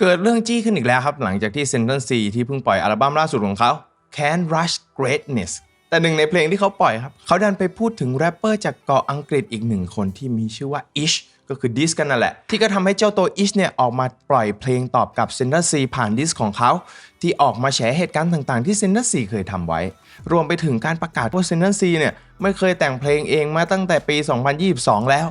เกิดเรื่องจี้ขึ้นอีกแล้วครับ หลังจากที่ Sentence C ที่เพิ่งปล่อยอัลบั้มล่าสุดของเขา Can Rush Greatness แต่หนึ่งในเพลงที่เขาปล่อยครับ เขาดันไปพูดถึงแรปเปอร์จากเกาะอังกฤษอีกหนึ่งคนที่มีชื่อว่า Ish ก็คือดิสกันนั่นแหละ ที่ก็ทำให้เจ้าตัว Ish เนี่ยออกมาปล่อยเพลงตอบกับ Sentence C ผ่านดิสของเขา ที่ออกมาแฉเหตุการณ์ต่างๆที่ Sentence C เคยทำไว้ รวมไปถึงการประกาศว่า Sentence C เนี่ยไม่เคยแต่งเพลงเองมาตั้งแต่ปี 2022 แล้ว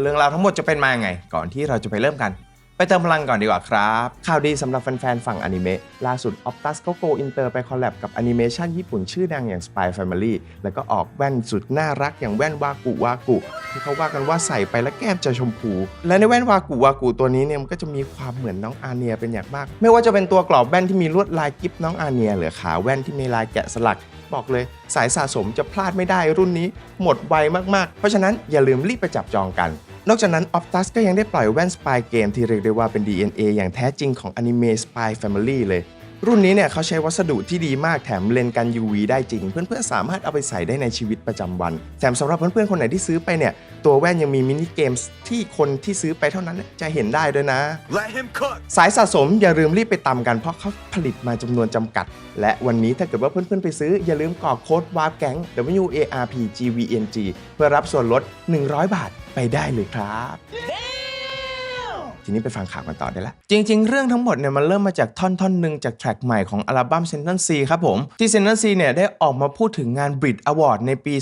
เรื่องราวทั้งหมดจะเป็นมายังไง ก่อนที่เราจะไปเริ่มกัน ไปเติมพลังก่อนดีกว่าครับ ข่าวดีสำหรับแฟนๆ ฝั่งอนิเมะล่าสุด Optus ก็โกอินเตอร์ไปคอลแลบกับแอนิเมชันญี่ปุ่นชื่อดังอย่าง Spy Family แล้วก็ออกแว่นสุดน่ารักอย่างแว่นวากุวากุที่เขาว่ากันว่าใส่ไปแล้วแก้มจะชมพู และในแว่นวากุวากุตัวนี้เนี่ยมันก็จะมีความเหมือนน้องอาเนียเป็นอย่างมาก ไม่ว่าจะเป็นตัวกรอบแว่นที่มีลวดลายกิฟน้องอาเนียหรือขาแว่นที่มีลายแกะสลัก บอกเลย สายสะสมจะพลาดไม่ได้รุ่นนี้หมดไวมากๆ เพราะฉะนั้นอย่าลืมรีบไปจับจองกัน นอกจากนั้น Optus ก็ยังได้ปล่อยแว่นสปายเกมที่เรียกได้ว่าเป็น DNA อย่างแท้จริงของอนิเมะ Spy Family เลย รุ่นนี้เนี่ยเขาใช้วัสดุที่ดีมากแถมเลนส์กัน UV ได้จริง เพื่อนๆ สามารถเอาไปใส่ได้ในชีวิตประจำวันแถมสำหรับเพื่อนๆ คนไหนที่ซื้อไปเนี่ย ตัวแว่นยังมีมินิเกมส์ที่คนที่ซื้อไปเท่านั้นจะเห็นได้ด้วยนะ Let him cook. สายสะสมอย่าลืมรีบไปตามกันเพราะเขาผลิตมาจำนวนจำกัด และวันนี้ถ้าเกิดว่าเพื่อนๆ ไปซื้อ อย่าลืมกรอกโค้ดวาร์ปแก๊ง W A R P G V N G เพื่อรับส่วนลด 100 บาทไปได้เลยครับ ทีนี้ไปฟังข่าวกันต่อได้ละจริง ๆ เรื่องทั้งหมดเนี่ยมันเริ่มมาจากท่อนท่อนหนึ่งจากแทร็กใหม่ของอัลบั้ม Sentence ครับผมที่ Sentence เนี่ยได้ออกมาพูดถึงงาน Brit Award ในปี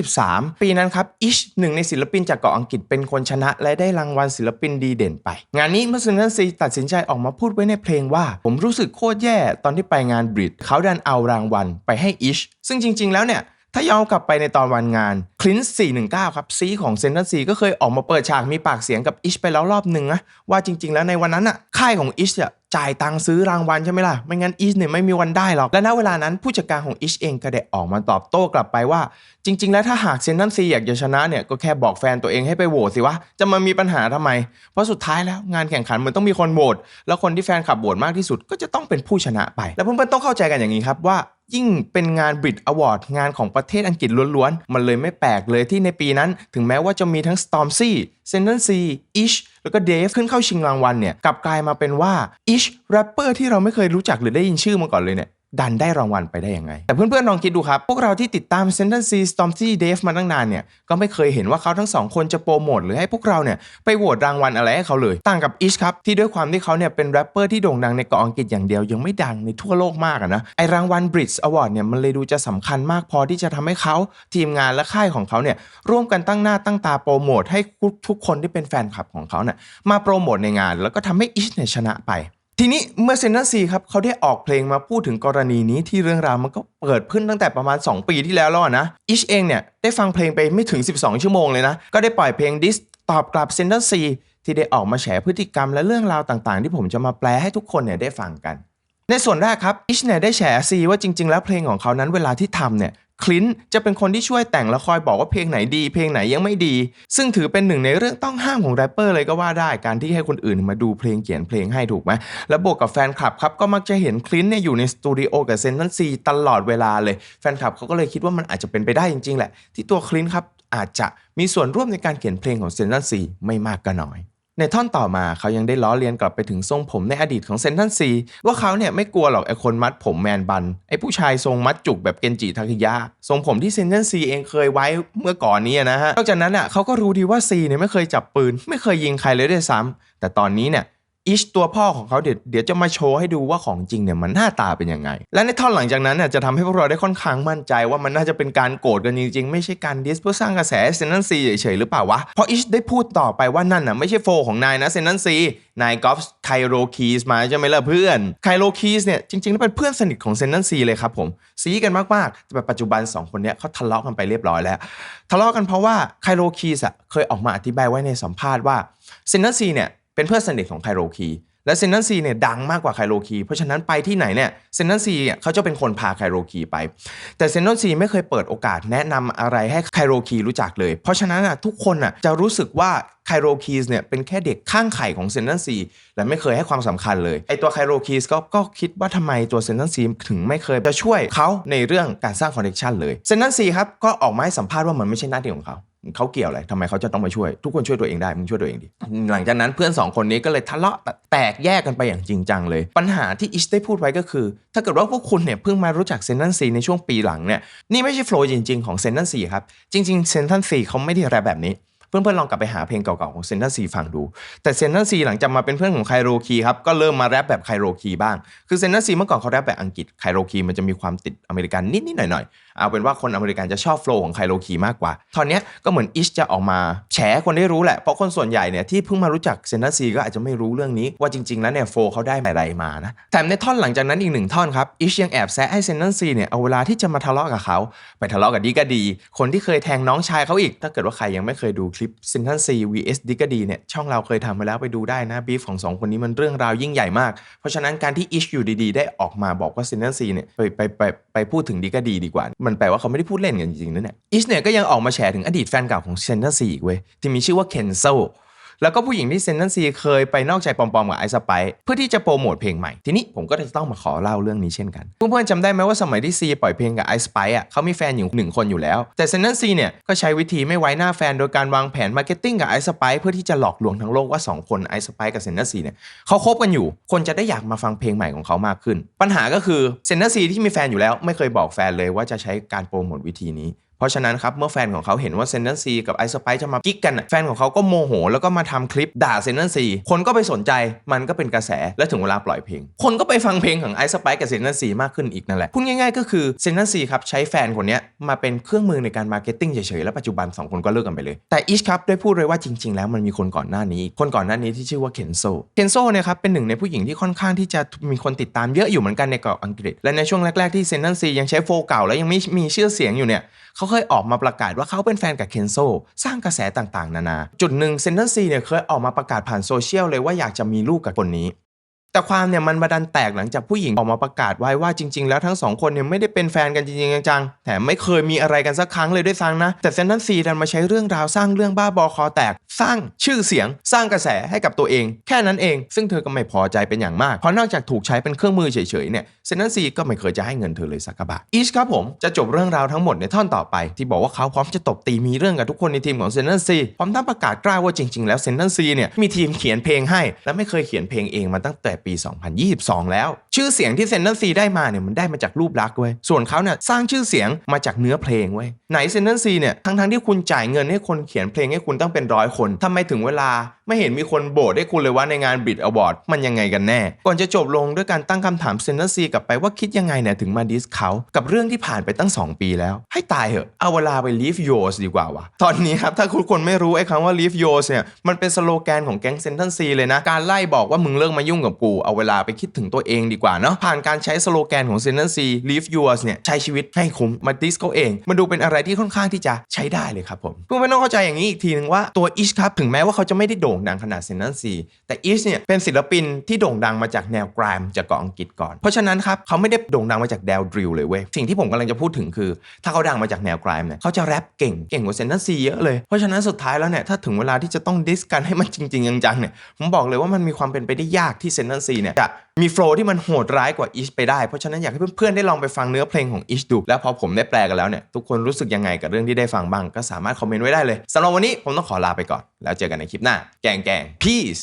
2023 ปีนั้นครับ Ish หนึ่งในศิลปินจากเกาะอังกฤษเป็นคนชนะ และได้รางวัลศิลปินดีเด่นไป งานนี้เมื่อ Sentence ตัดสินใจออกมาพูดไว้ในเพลงว่า ผมรู้สึกโคตรแย่ตอนที่ไปงาน Brit เขาดันเอารางวัลไปให้ Ish ซึ่งจริง ๆ แล้วเนี่ย ถ้าย้อนกลับไปในตอนวันงานคลินส์419 ครับซีของเซนต์ซีก็เคยออกมาเปิดฉากมีปากเสียงกับอิชไปแล้วรอบหนึ่งนะว่าจริง ๆ แล้วในวันนั้นอะค่ายของอิชอะจ่ายตังค์ซื้อรางวัลใช่ไหมล่ะ ไม่งั้นอิชเนี่ยไม่มีวันได้หรอก และณเวลานั้นผู้จัดการของอิชเองก็ได้ออกมาตอบโต้กลับไปว่า จริง ๆ แล้วถ้าหากเซนต์ซีอยากจะชนะเนี่ยก็แค่บอกแฟนตัวเองให้ไปโหวตสิวะ จะมามีปัญหาทำไม เพราะสุดท้ายแล้วงานแข่งขันมันต้องมีคนโหวตแล้วคนที่แฟนคลับโหวตมากที่สุดก็จะต้องเป็นผู้ชนะไป แล้วเพื่อนๆต้องเข้าใจกันอย่างนี้ครับว่า ยิ่งเป็นงานบริดอวอร์ดงานของประเทศอังกฤษล้วนๆ มันเลยไม่แปลกเลยที่ในปีนั้น ถึงแม้ว่าจะมีทั้ง Stormzy, s e n t e n c y Ish แล้วก็ Dave ขึ้นเข้าชิงรางวัลเนี่ยกลับกลายมาเป็นว่า Ish แรปเปอร์ที่เราไม่เคยรู้จักหรือได้ยินชื่อมาก่อนเลยเนี่ย ดันได้รางวัลไปได้ยังไง แต่เพื่อนๆลองคิดดูครับ พวกเราที่ติดตาม s e n t e n c y Stormzy Dave มาตั้งนานเนี่ย ก็ไม่เคยเห็นว่าเขาทั้งสองคนจะโปรโมทหรือให้พวกเราเนี่ยไปโหวตรางวัลอะไรให้เขาเลย ต่างกับ Ish ครับ ที่ด้วยความที่เขาเนี่ยเป็นแรปเปอร์ที่โด่งดังในเกาะอังกฤษอย่างเดียว ยังไม่ดังในทั่วโลกมากอะนะไอรางวัล Brit Award เนี่ยมันเลยดูจะสำคัญมากพอที่จะทำให้เขาทีมงานและค่ายของเขาเนี่ยร่วมกันตั้งหน้าตั้งตาโปรโมทให้ทุกคนที่เป็นแฟนคลับของเขาเนี่ยมาโปรโมทในงาน แล้วก็ทำให้ Ish เนี่ยชนะไป ทีนี้เมื่อเซนเต์ซีครับเขาได้ออกเพลงมาพูดถึงกรณีนี้ที่เรื่องราวมันก็เปิดขึ้นตั้งแต่ประมาณ 2 ปีที่แล้วแล้วนะอิชเองเนี่ยได้ฟังเพลงไปไม่ถึง 12 ชั่วโมงเลยนะ ก็ได้ปล่อยเพลงดิสตอบกลับเซนเต์ซีที่ได้ออกมาแฉพฤติกรรมและเรื่องราวต่างๆ ที่ผมจะมาแปลให้ทุกคนเนี่ยได้ฟังกัน ในส่วนแรกครับอิชเนี่ยได้แฉซีว่าจริง ๆ แล้วเพลงของเขานั้นเวลาที่ทำเนี่ยคลินจะเป็นคนที่ช่วยแต่งและคอยบอกว่าเพลงไหนดี เพลงไหนยังไม่ดี ซึ่งถือเป็นหนึ่งในเรื่องต้องห้ามของแรปเปอร์เลยก็ว่าได้การที่ให้คนอื่นมาดูเพลงเขียนเพลงให้ถูกไหมแล้วบวกกับแฟนคลับครับก็มักจะเห็นคลินเนี่ยอยู่ในสตูดิโอกับเซนตันซีตลอดเวลาเลยแฟนคลับเขาก็เลยคิดว่ามันอาจจะเป็นไปได้จริงๆแหละ ที่ตัวคลินครับอาจจะมีส่วนร่วมในการเขียนเพลงของเซนตันซีไม่มากก็น้อย ในท่อนต่อมาเขายังได้ล้อเลียนกลับไปถึงทรงผมในอดีตของเซนทันซีว่าเขาเนี่ยไม่กลัวหรอกไอคนมัดผมแมนบัน ไอผู้ชายทรงมัดจุกแบบเกนจิทาคิยะ ทรงผมที่เซนทันซีเองเคยไว้เมื่อก่อนนี้นะฮะนอกจากนั้นอะเขาก็รู้ดีว่าซีเนี่ยไม่เคยจับปืน ไม่เคยยิงใครเลยด้วยซ้ำแต่ตอนนี้เนี่ย อิชตัวพ่อของเขาเดี๋ยวเดี๋ยวจะมาโชว์ให้ดูว่าของจริงเนี่ยมันหน้าตาเป็นยังไง และในท่อนหลังจากนั้นน่ะจะทำให้พวกเราได้ค่อนข้างมั่นใจว่ามันน่าจะเป็นการโกรธกันจริงๆ ไม่ใช่การดิสเพื่อสร้างกระแสเซนนันซีเฉยๆหรือเปล่าวะเพราะอิชได้พูดต่อไปว่านั่นน่ะไม่ใช่โฟของนายนะเซนนันซีนายกอล์ฟไคโรคีสมาใช่ไหมล่ะเพื่อนไคโรคีสเนี่ยจริงๆแล้วเป็นเพื่อนสนิทของเซนนันซีเลยครับผมซีกันมากๆแต่ปัจจุบันสองคนเนี้ยเขาทะเลาะกันไปเรียบร้อยแล้ว ทะเลาะกันเพราะว่าไคโรคีสอะเคยออกมาอธิบายไว้ในสัมภาษณ์ว่าเซนนันซีเนี่ย เป็นเพื่อนสนิทของไคโรคี และเซนนันซีเนี่ยดังมากกว่าไคโรคี เพราะฉะนั้นไปที่ไหนเนี่ยเซนนันซีเนี่ยเขาจะเป็นคนพาไคโรคีไป แต่เซนนันซีไม่เคยเปิดโอกาสแนะนำอะไรให้ไคโรคีรู้จักเลย เพราะฉะนั้นอะทุกคนอะจะรู้สึกว่าไคโรคีสเนี่ยเป็นแค่เด็กข้างไข่ของเซนนันซีและไม่เคยให้ความสำคัญเลยไอตัวไคโรคีสก็ก็คิดว่าทำไมตัวเซนนันซีถึงไม่เคยจะช่วยเขาในเรื่องการสร้างคอนเนคชันเลยเซนนันซีครับก็ออกมาให้สัมภาษณ์ว่ามันไม่ใช่หน้าที่ของเขา เขาเกี่ยวอะไรทำไมเขาจะต้องมาช่วย ทุกคนช่วยตัวเองได้มึงช่วยตัวเองดิหลังจากนั้นเพื่อนสองคนนี้ก็เลยทะเลาะแตกแยกกันไปอย่างจริงจังเลย ปัญหาที่อิชได้พูดไว้ก็คือ ถ้าเกิดว่าพวกคุณเนี่ยเพิ่งมารู้จักเซนตันซีในช่วงปีหลังเนี่ยนี่ไม่ใช่โฟล์จริง ๆของเซนตันซีครับจริงๆเซนตันซีเขาไม่ได้แรแบบนี้ เพื่อนๆลองกลับไปหาเพลงเก่าๆของเซนทันซีฟังดู แต่เซนทันซีหลังจากมาเป็นเพื่อนของไคโรคีครับก็เริ่มมาแรปแบบไคโรคีบ้าง คือเซนทันซีเมื่อก่อนเขาแรปแบบอังกฤษไคโรคีมันจะมีความติดอเมริกันนิดๆหน่อยๆเอาเป็นว่าคนอเมริกันจะชอบโฟล์ของไคโรคีมากกว่าตอนนี้ก็เหมือนอิชจะออกมาแฉคนได้รู้แหละเพราะคนส่วนใหญ่เนี่ยที่เพิ่งมารู้จักเซนทันซีก็อาจจะไม่รู้เรื่องนี้ว่าจริงๆแล้วเนี่ยโฟล์เขาได้อะไรมานะแถมในท่อนหลังจากนั้นอีกหนึ่งท่อนครับอิชยังแอบแซะให้เซนทันซีเนี่ยเอาเวลาที่จะมาทะเลาะกับเขาไปทะเลาะกับดีก็ดี คนที่เคยแทงน้องชายเขาอีก ถ้าเกิดว่าใครยังไม่เคยดูคลิปเซนทันซี vs ดิกดีเนี่ยช่องเราเคยทำไปแล้วไปดูได้นะบีฟของสองคนนี้มันเรื่องราวยิ่งใหญ่มาก เพราะฉะนั้นการที่อิชอยู่ดีๆ ได้ออกมาบอกว่าซินทันซีเนี่ยไปไปไปไปพูดถึงดิกดีดีกว่า มันแปลว่าเขาไม่ได้พูดเล่นกันจริงๆนะเนี่ยอิชเนี่ยก็ยังออกมาแฉถึงอดีตแฟนเก่าของซินทันซีอีกเว้ยที่มีชื่อว่าเคนโซ แล้วก็ผู้หญิงที่เซนนันซีเคยไปนอกใจปอมๆกับไอสไปเพื่อที่จะโปรโมทเพลงใหม่ ทีนี้ผมก็จะต้องมาขอเล่าเรื่องนี้เช่นกัน เพื่อนๆจำได้ไหมว่าสมัยที่ซีปล่อยเพลงกับไอสไปอะเขามีแฟนอยู่หนึ่งคนอยู่แล้ว แต่เซนนันซีเนี่ยก็ใช้วิธีไม่ไว้หน้าแฟนโดยการวางแผนมาร์เก็ตติ้งกับไอสไปเพื่อที่จะหลอกลวงทั้งโลกว่า 2 คนไอสไปกับเซนนันซีเนี่ยเขาคบกันอยู่ คนจะได้อยากมาฟังเพลงใหม่ของเขามากขึ้น ปัญหาก็คือเซนนันซีที่มีแฟนอยู่แล้วไม่เคยบอกแฟนเลยว่าจะใช้การโปรโมทวิธีนี้ เพราะฉะนั้นครับ เมื่อแฟนของเขาเห็นว่าเซนเนอร์ซีกับไอซ์สไปจะมากิ๊กกัน แฟนของเขาก็โมโห แล้วก็มาทำคลิปด่าเซนเนอร์ซีคนก็ไปสนใจมันก็เป็นกระแสและถึงเวลาปล่อยเพลง คนก็ไปฟังเพลงของไอซ์สไปกับเซนเนอร์ซีมากขึ้นอีกนั่นแหละพูดง่ายๆก็คือเซนเนอร์ซีครับใช้แฟนคนนี้มาเป็นเครื่องมือในการมาร์เก็ตติ้งเฉยๆแล้วปัจจุบัน 2 คนก็เลิกกันไปเลยแต่อิชครับได้พูดเลยว่าจริง ๆ แล้วมันมีคนก่อนหน้านี้ คนก่อนหน้านี้ที่ชื่อว่าเคนโซเคนโซเนี่ยครับเป็นหนึ่งในผู้หญิงที่ค่อนข้างที่จะมีคนติดตามเยอะอยู่เหมือนกันในเกาะอังกฤษและในช่วงแรกๆที่เซนเนอร์ซียังใช้โฟเก่าแล้วยังไม่มีชื่อเสียงอยู่เนี่ยเขาเคยออกมาประกาศว่าเขาเป็นแฟนกับเคนโซสร้างกระแสต่างๆ นานา จุดหนึ่งเซนเนอร์ซีเนี่ยเคยออกมาประกาศผ่านโซเชียลเลยว่าอยากจะมีลูกกับคนนี้ แต่ความเนี่ยมันบาดันแตกหลังจากผู้หญิงออกมาประกาศไว้ว่าจริง ๆ แล้วทั้งสองคนเนี่ยไม่ได้เป็นแฟนกันจริงๆจังๆแถมไม่เคยมีอะไรกันสักครั้งเลยด้วยซ้ำนะ แต่เซนนันซีดันมาใช้เรื่องราวสร้างเรื่องบ้าบอคอแตก สร้างชื่อเสียง สร้างกระแสให้กับตัวเอง แค่นั้นเอง ซึ่งเธอก็ไม่พอใจเป็นอย่างมาก เพราะนอกจากถูกใช้เป็นเครื่องมือเฉยๆเนี่ยเซนนันซีก็ไม่เคยจะให้เงินเธอเลยสักบาทอีชครับผมจะจบเรื่องราวทั้งหมดในท่อนต่อไป ที่บอกว่าเขาพร้อมจะตบตีมีเรื่องกับทุกคนในทีมของเซนนันซีพร้อมทั้งประกาศกล้าว่าจริง ๆ แล้วเซนนันซีเนี่ยมีทีมเขียนเพลงให้และไม่เคยเขียนเพลงเองมาตั้งแต่ปี 2022 แล้ว ชื่อเสียงที่เซนนันซีได้มาเนี่ยมันได้มาจากรูปลักษณ์เว้ยส่วนเขาเนี่ยสร้างชื่อเสียงมาจากเนื้อเพลงเว้ยไหนเซนนันซีเนี่ยทั้งๆที่คุณจ่ายเงินให้คนเขียนเพลงให้คุณตั้งเป็นร้อยคนทำไมถึงเวลา ไม่เห็นมีคนโบสให้คุณเลยว่าในงานบิดอวอร์ดมันยังไงกันแน่ ก่อนจะจบลงด้วยการตั้งคำถามเซนนันซีกลับไปว่าคิดยังไงเนี่ยถึงมาดิสเขากับเรื่องที่ผ่านไปตั้ง 2 ปีแล้ว ให้ตายเหอะเอาเวลาไป leave yours ดีกว่าวะตอนนี้ครับถ้าคุณคนไม่รู้ไอ้คำว่า leave yours เนี่ยมันเป็นสโลแกนของแก๊งเซนทันซีเลยนะการไล่บอกว่ามึงเลิกมายุ่งกับกูเอาเวลาไปคิดถึงตัวเองดีกว่าเนาะผ่านการใช้สโลแกนของเซนทันซี leave yours เนี่ยใช้ชีวิตให้คุ้มมาดิสเขาเองมันดูเป็นอะไรที่ค่อนข้างที่จะใช้ได้เลยครับผมเพื่อไม่ต้องเข้าใจอย่างนี้อีกทีนึงว่าตัวอิชครับถึงแม้ว่าเขาจะไม่ได้โด่งดังขนาดเซนทันซีแต่อิชเนี่ยเป็นศิลปินที่โด่งดังมาจากแนวกรามจากเกาะอังกฤษก่อน เพราะฉะนั้นครับเขาไม่ได้โด่งดังมาจากแนวดริลเลยเว้ย สิ่งที่ผมกำลังจะพูดถึงคือ ถ้าเขาดังมาจากแนวกรามเนี่ยเขาจะแรปเก่งเก่งกว่าเซนทันซีเยอะเลย เพราะฉะนั้นสุดท้ายแล้วเนี่ยถ้าถึงเวลาที่จะต้องดิสกันให้มันจริง ๆ จังๆเนี่ยผมบอกเลยว่ามันมีความเป็นไปได้ยากที่เซนทันซีเนี่ยจะมีโฟล์ที่มันโหดร้ายกว่าอิชไปได้เพราะฉะนั้นอยากให้เพื่อนๆได้ลองไปฟังเนื้อเพลงของอิชดูแล้วพอผมได้แปลกันแล้วเนี่ยทุกคนรู้สึกยังไงกับเรื่องที่ได้ฟังบ้างก็สามารถคอมเมนต์ไว้ได้เลยสำหรับวันนี้ผมต้องขอลาไปก่อน แล้วเจอกันในคลิปหน้าแกงแกง peace